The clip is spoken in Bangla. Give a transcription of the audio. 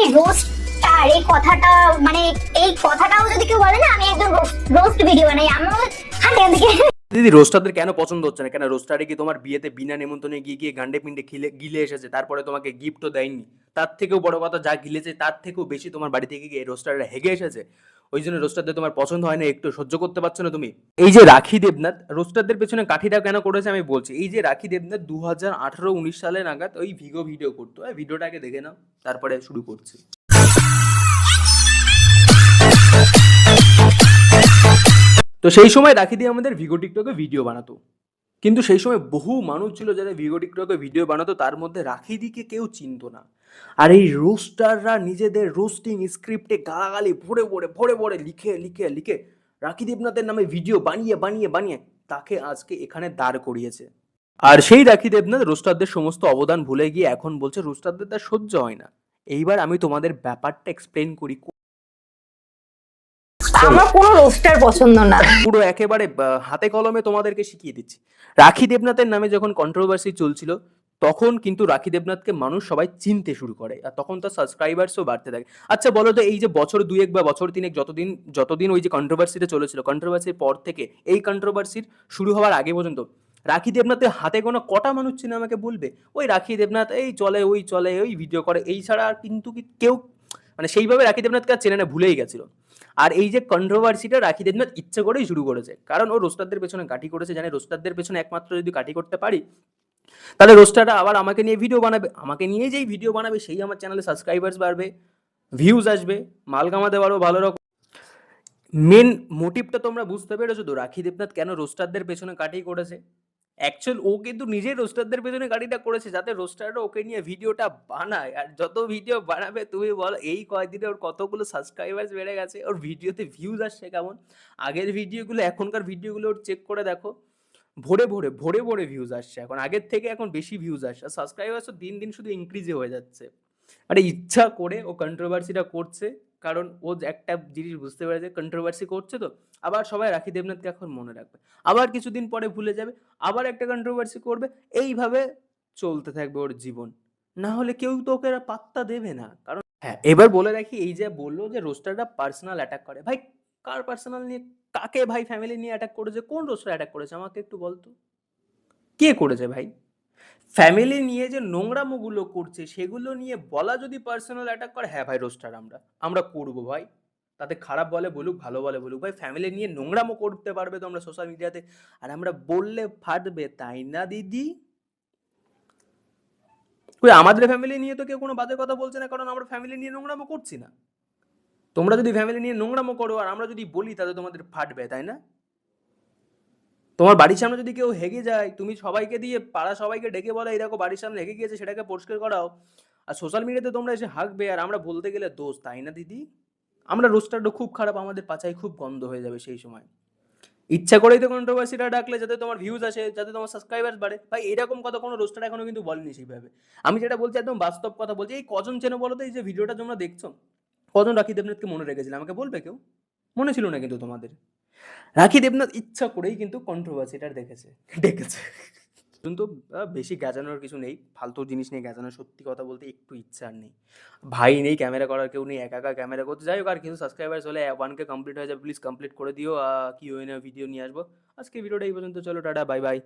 আমি রোস্ট আর এই কথাটা মানে এই কথাটাও যদি কেউ বলে না, আমি একদম রোস্ট ভিডিও বানাই। দিকে দিদি রোস্টারদের কেন পছন্দ হচ্ছে না? কেন রোস্টারে কি তোমার বিয়েতে বিনা নেমন্তণে গিয়ে গিয়ে গান্ডে পিন্ডে খিলে, গিলে এসেছে? তারপরে তোমাকে গিফটও দেয়নি। তার থেকেও বড় কথা, যা গিলেছে, তার থেকেও বেশি তোমার বাড়ি থেকে গিয়ে রোস্টাররা হেগে এসেছে। ওই জন্য রোস্টারদের তোমার পছন্দ হয় না, একটু সহ্য করতে পারছ না তুমি? এই যে রাখি দেবনাথ, রোস্টারদের পেছনে কাঠিটা কেন করেছে আমি বলছি। এই যে রাখি দেবনাথ দু হাজার আঠারো উনিশ সালে নাগাদ ওই ভিগো ভিডিও করতো। এই ভিডিওটাকে দেখে নাও, তারপরে শুরু করছি। তো সেই সময় রাখি দিয়ে আমাদের ভিগো টিকটকে ভিডিও বানাতো। কিন্তু সেই সময় বহু মানুষ ছিল যারা টিকটকে ভিডিও বানাতো, তার মধ্যে রাখি দিকে কেউ চিনতো না। আর এই রোস্টাররা নিজেদের রোস্টিং স্ক্রিপ্টে গালাগালি, ভরে ভরে ভরে ভরে লিখে লিখে লিখে রাখি দেবনাথের নামে ভিডিও বানিয়ে বানিয়ে বানিয়ে তাকে আজকে এখানে দাঁড় করিয়েছে। আর সেই রাখি দেবনাথ রোস্টারদের সমস্ত অবদান ভুলে গিয়ে এখন বলছে রোস্টারদের তার সহ্য হয় না। এইবার আমি তোমাদের ব্যাপারটা এক্সপ্লেন করি আমার কোনো রোস্টার পছন্দ না। পুরো একেবারে হাতে কলমে তোমাদেরকে শিখিয়ে দিচ্ছি। রাখি দেবনাথের নামে যখন কন্ট্রোভার্সি চলছিল তখন কিন্তু রাখি দেবনাথকে মানুষ সবাই চিনতে শুরু করে আর তখন তার সাবস্ক্রাইবার্সও বাড়তে থাকে। আচ্ছা বলো তো এই যে বছর দুয়েক বা বছর তিনেক যতদিন যতদিন ওই যে কন্ট্রোভার্সিটা চলেছিল কন্ট্রোভার্সির পর থেকে এই কন্ট্রোভার্সির শুরু হওয়ার আগে পর্যন্ত রাখি দেবনাথের হাতে কোনো কটা মানুষ চিনে আমাকে বলবে? ওই রাখি দেবনাথ এই চলে ওই চলে ওই ভিডিও করে এই ছাড়া আর কিন্তু কেউ মানে সেইভাবে রাখি দেবনাথ আর চেনে না, ভুলেই গেছিল। আর এই যে কন্ট্রোভার্সিটা রাখি দেবনাথ ইচ্ছে করেই শুরু করেছে। কারণ ও রোস্টারদের পেছনে কাঠি করেছে, জানে রোস্টারদের পেছনে একমাত্র যদি কাঠি করতে পারি, তাহলে রোস্টাররা আবার আমাকে নিয়ে ভিডিও বানাবে। আমাকে নিয়ে যেই ভিডিও বানাবে, সেই আমার চ্যানেলে সাবস্ক্রাইবার্স বাড়বে ভিউজ আসবে, মাল কামাতে পারব ভালো রকম। মেন মোটিভটা তোমরা বুঝতে পেরেছ তো, রাখি দেবনাথ কেন রোস্টারদের পেছনে কাটি করেছে? অ্যাকচুয়াল ও কিন্তু নিজেই রোস্টারদের পেছনে গাড়িটা করেছে, যাতে রোস্টাররা ওকে নিয়ে ভিডিওটা বানায়। আর যত ভিডিও বানাবে, তুমি বলো, এই কয়দিনে ওর কতগুলো সাবস্ক্রাইবার্স বেড়ে গেছে, ওর ভিডিওতে ভিউজ আসছে কেমন? আগের ভিডিওগুলো এখনকার ভিডিওগুলো ওর চেক করে দেখো। ভরে ভরে ভরে ভরে ভিউজ আসছে এখন। আগের থেকে এখন বেশি ভিউজ আসছে। আর সাবস্ক্রাইবার্সও দিন দিন শুধু ইনক্রিজে হয়ে যাচ্ছে। মানে ইচ্ছা করে ও কন্ট্রোভার্সিটা করছে। কারণ ও একটা জিনিস বুঝতে পারে পেরেছে কন্ট্রোভার্সি করছে তো, আবার সবাই রাখি দেবনাথকে এখন মনে রাখবে। আবার কিছুদিন পরে ভুলে যাবে, আবার একটা কন্ট্রোভার্সি করবে, এইভাবে চলতে থাকবে ওর জীবন। না হলে কেউ তো ওকে পাত্তা দেবে না। কারণ হ্যাঁ এবার বলে রাখি, এই যে বলল যে রোস্টারটা পার্সোনাল অ্যাটাক করে। ভাই, কার পার্সোনাল নিয়ে, কাকে ভাই ফ্যামিলি নিয়ে অ্যাটাক করেছে? কোন রোস্টার অ্যাটাক করেছে? আমাকে একটু বলতো। কে করেছে ভাই? ফ্যামিলি নিয়ে যে নোংরামোগুলো করছে, সেগুলো নিয়ে বলা যদি পার্সোনাল অ্যাটাক করে হ্যাঁ ভাই রোস্টার আমরা। আমরা করব ভাই। তাতে খারাপ বলে বলুক, ভালো বলে বলুক, ভাই ফ্যামিলি নিয়ে নোংরামো করতে পারবে তো আমরা সোশ্যাল মিডিয়াতে আর আমরা বললে ফাটবে, তাই না, দিদি? কই, আমাদের ফ্যামিলি নিয়ে তো কেউ কোনো বাজে কথা বলছে না, কারণ আমরা ফ্যামিলি নিয়ে নোংরামো করছি না। তোমরা যদি ফ্যামিলি নিয়ে নোংরামো করো, আর আমরা যদি বলি, তাহলে তোমাদের ফাটবে, তাই না? তোমার বাড়ির সামনে যদি কেউ হেগে যায়, তুমি সবাইকে দিয়ে পাড়া সবাইকে ডেকে বলো দেখো বাড়ির সামনে হেগে গিয়েছে, সেটাকে পরিষ্কার করাও। আর সোশ্যাল মিডিয়াতে তোমরা এসে হাঁকবে, আর আমরা বলতে গেলে দোষ, তাই না দিদি? আমরা রোস্টারটা খুব খারাপ, আমাদের পাচাই খুব গন্ধ হয়ে যাবে সেই সময়। ইচ্ছা করেই তো কন্ট্রোভার্সিটা ডাকলে, যাতে তোমার ভিউজ আসে, যাতে তোমার সাবস্ক্রাইবার্স বাড়ে। ভাই, এরকম কথা কোনো রোস্টার এখনও কিন্তু বলেনি সেইভাবে। আমি যেটা বলছি একদম বাস্তব কথা বলছি। এই কজন চেনো বলো তো, এই যে ভিডিওটা তোমরা দেখছ, কজন রাখি দেবনাথকে মনে রেখেছিল? আমাকে বলবে কেউ? মনে ছিল না কিন্তু তোমাদের। রাখি দেবনাথ ইচ্ছা করেই কিন্তু কন্ট্রোভার্সিটা দেখেছে ডেকেছে কিন্তু বেশি গ্যাজানোর কিছু নেই, ফালতু জিনিস নেই গাজানোর সত্যি কথা বলতে একটু ইচ্ছা আর নেই। ভাই নেই ক্যামেরা করার কেউ নেই, একা একা ক্যামেরা করতে। যাই হোক, আর কিন্তু সাবস্ক্রাইবার্স হলে ওয়ানকে কমপ্লিট হয়ে যাবে প্লিজ কমপ্লিট করে দিও কি ওই না ভিডিও নিয়ে আসব। আজকে ভিডিওটা এই পর্যন্ত, চলো, টাটা বাই বাই